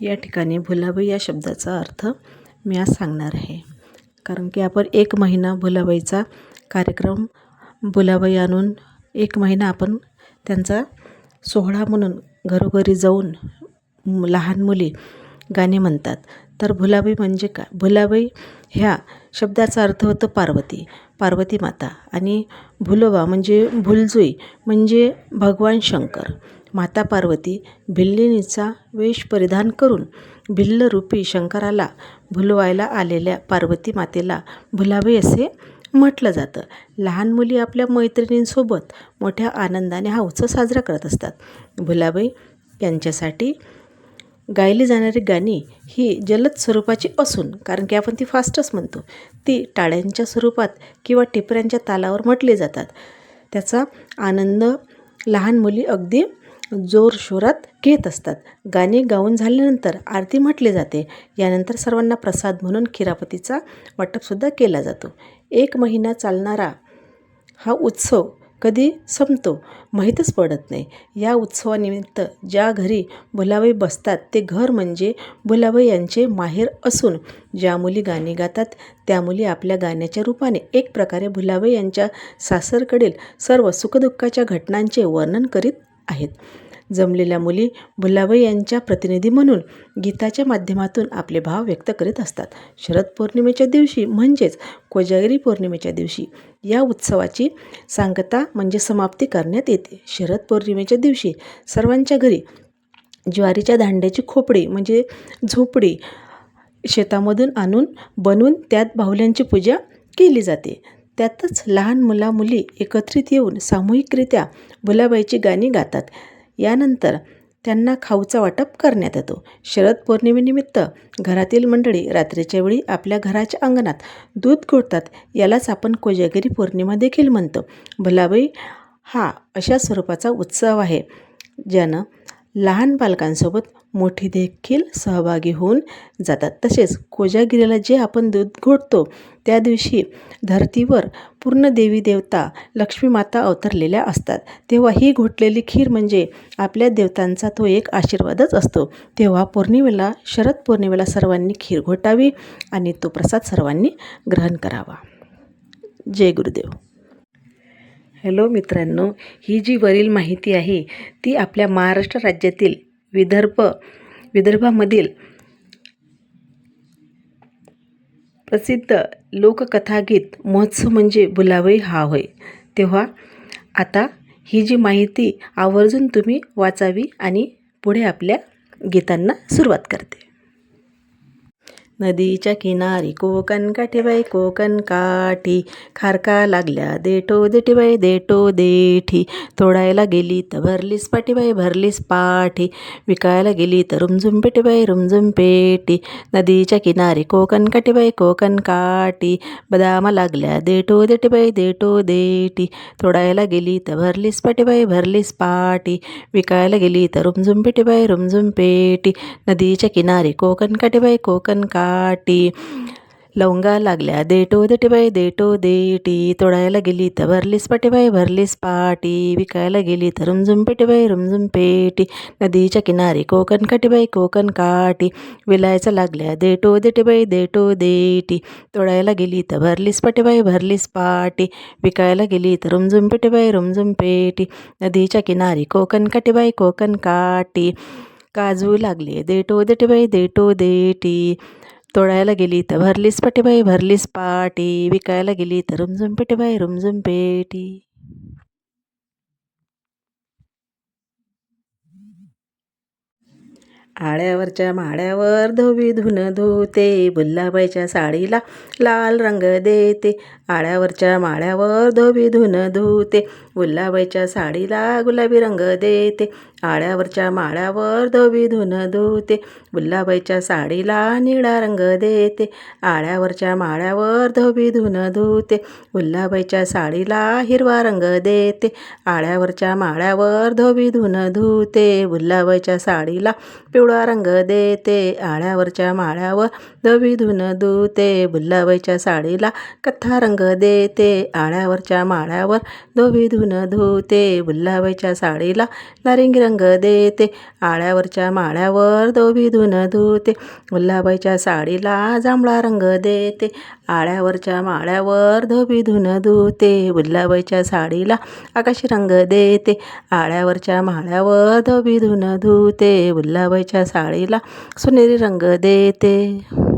या ठिकाणी भुलाबाई या शब्दाचा अर्थ मी आज सांगणार आहे. कारण की आपण एक महिना भुलाबाईचा कार्यक्रम भुलाबाई आणून एक महिना आपण त्यांचा सोहळा म्हणून घरोघरी जाऊन लहान मुली गाणे म्हणतात. तर भुलाबाई म्हणजे काय? भुलाबाई ह्या शब्दाचा अर्थ होतो पार्वती पार्वती माता आणि भुलोबा म्हणजे भुलजुई म्हणजे भगवान शंकर. माता पार्वती भिल्लीनीचा वेश परिधान करून भिल्लरूपी शंकराला भुलवायला आलेल्या पार्वती मातेला भुलाबाई असे म्हटलं जातं. लहान मुली आपल्या मैत्रिणींसोबत मोठ्या आनंदाने हा उत्सव साजरा करत असतात. भुलाबाई यांच्यासाठी गायली जाणारी गाणी ही जलद स्वरूपाची असून कारण की आपण ती फास्टच म्हणतो ती टाळ्यांच्या स्वरूपात किंवा टिपऱ्यांच्या तालावर म्हटली जातात. त्याचा आनंद लहान मुली अगदी जोरशोरात घेत असतात. गाणी गाऊन झाल्यानंतर आरती म्हटली जाते. यानंतर सर्वांना प्रसाद म्हणून खिरापतीचा वाटपसुद्धा केला जातो. एक महिना चालणारा हा उत्सव कधी संपतो माहीतच पडत नाही. या उत्सवानिमित्त ज्या घरी भुलाबाई बसतात ते घर म्हणजे भुलाबाई यांचे माहेर असून ज्या मुली गाणी गातात त्या मुली आपल्या गाण्याच्या रूपाने एक प्रकारे भुलाबाई यांच्या सासरकडील सर्व सुखदुःखाच्या घटनांचे वर्णन करीत आहेत. जमलेल्या मुली भुलाबाई यांच्या प्रतिनिधी म्हणून गीताच्या माध्यमातून आपले भाव व्यक्त करीत असतात. शरद पौर्णिमेच्या दिवशी म्हणजेच कोजागिरी पौर्णिमेच्या दिवशी या उत्सवाची सांगता म्हणजे समाप्ती करण्यात येते. शरद पौर्णिमेच्या दिवशी सर्वांच्या घरी ज्वारीच्या दांड्याची खोपडी म्हणजे झोपडी शेतामधून आणून बनवून त्यात बाहुल्यांची पूजा केली जाते. त्यातच लहान मुला मुली एकत्रित येऊन सामूहिकरित्या भुलाबाईची गाणी गातात. यानंतर त्यांना खाऊचा वाटप करण्यात येतो. शरद पौर्णिमेनिमित्त घरातील मंडळी रात्रीच्या वेळी आपल्या घराच्या अंगणात दूध घोटतात यालाच आपण कोजागिरी पौर्णिमा देखील म्हणतो. भुलाबाई हा अशा स्वरूपाचा उत्सव आहे ज्यानं लहान बालकांसोबत मोठी देखील सहभागी होऊन जातात. तसेच कोजागिरीला जे आपण दूध घोटतो त्या दिवशी धरतीवर पूर्ण देवी देवता लक्ष्मी माता अवतरलेल्या असतात. तेव्हा ही घोटलेली खीर म्हणजे आपल्या देवतांचा तो एक आशीर्वादच असतो. तेव्हा पौर्णिमेला शरद पौर्णिमेला सर्वांनी खीर घोटावी आणि तो प्रसाद सर्वांनी ग्रहण करावा. जय गुरुदेव. हॅलो मित्रांनो ही जी वरील माहिती आहे ती आपल्या महाराष्ट्र राज्यातील विदर्भ विदर्भामधील प्रसिद्ध लोककथागीत महोत्सव म्हणजे भुलाबाई हा होय. तेव्हा आता ही जी माहिती आवर्जून तुम्ही वाचावी आणि पुढे आपल्या गीतांना सुरुवात करते. नदीच्या किनारी कोकण काठीबाई कोकण काठी. खारका लागल्या देठो देठीबाई देठो देठी. तोडायला गेली तर भरलीस पाठीबाई भरलीस पाठी. विकायला गेली तर रुमझुम पेटीबाई रुमझुम पेटी. नदीच्या किनारी कोकण काठीबाई कोकण काठी. बदामा लागल्या देठो देठीबाई देठो देठी. तोडायला गेली तर भरलीस पाठीबाई भरलीस पाठी. विकायला गेली तर रुमझुम पेटीबाई रुमझुम पेटी. नदीच्या किनारी कोकण काठीबाई कोकण का पाटी. लवंगा लागल्या. देटो देटे बाई देटो देटी तोडायला गेली तर भरलीस पाटी बाई भरलीस पाटी. विकायला गेली तर रुमझुम पेटी बाई रुमझुम पेटी. नदीच्या किनारी कोकण काठी बाई कोकण काटी. विलायचा लागल्या. देटो देटे बाई देटो देटी तोडायला गेली तर भरलीस पाटी बाई भरलीस पाटी. विकायला गेली तर रुमझुम पेटी बाई रुमझुम पेटी. नदीच्या किनारी कोकण काठी बाई कोकण काटी. काजू लागले. देटो देटे बाई देटो देटी तोडायला गेली तर भरलीस पाटीबाई भरलीस पाटी. विकायला गेली तर रुमझुम पेटीबाई रुमझुम पेटी. आळ्यावरच्या माळ्यावर धोबी धुन धुते. बुल्लाबाईच्या साडीला लाल रंग देते. आळ्यावरच्या माळ्यावर धोबी धुन धुते. बुल्लाबाईच्या साडीला गुलाबी रंग देते. आळ्यावरच्या माळ्यावर धोबी धुन धुते. बुल्लाबाईच्या साडीला निळा रंग देते. आळ्यावरच्या माळ्यावर धोबी धुन धुते. बुल्लाबाईच्या साडीला हिरवा रंग देते. आळ्यावरच्या माळ्यावर धोबी धुन धुते. बुल्लाबाईच्या साडीला पिवळा रंग देते. आळ्यावरच्या माळ्यावर धोबी धुन धुते. बुल्लाबाईच्या साडीला कथ्था रंग देते. आळ्यावरच्या माळ्यावर धोबी धुन धुते. बुल्लाबाईच्या साडीला नारिंगी रंग रंग देते. आळ्यावरच्या माळ्यावर धोबी धुन धुते. वल्लाबाईच्या साडीला जांभळा रंग देते. आळ्यावरच्या माळ्यावर धोबी धुन धुते. वल्लाबाईच्या साडीला आकाशी रंग देते. आळ्यावरच्या माळ्यावर धोबी धुन धुते. वल्लाबाईच्या साडीला सोनेरी रंग देते.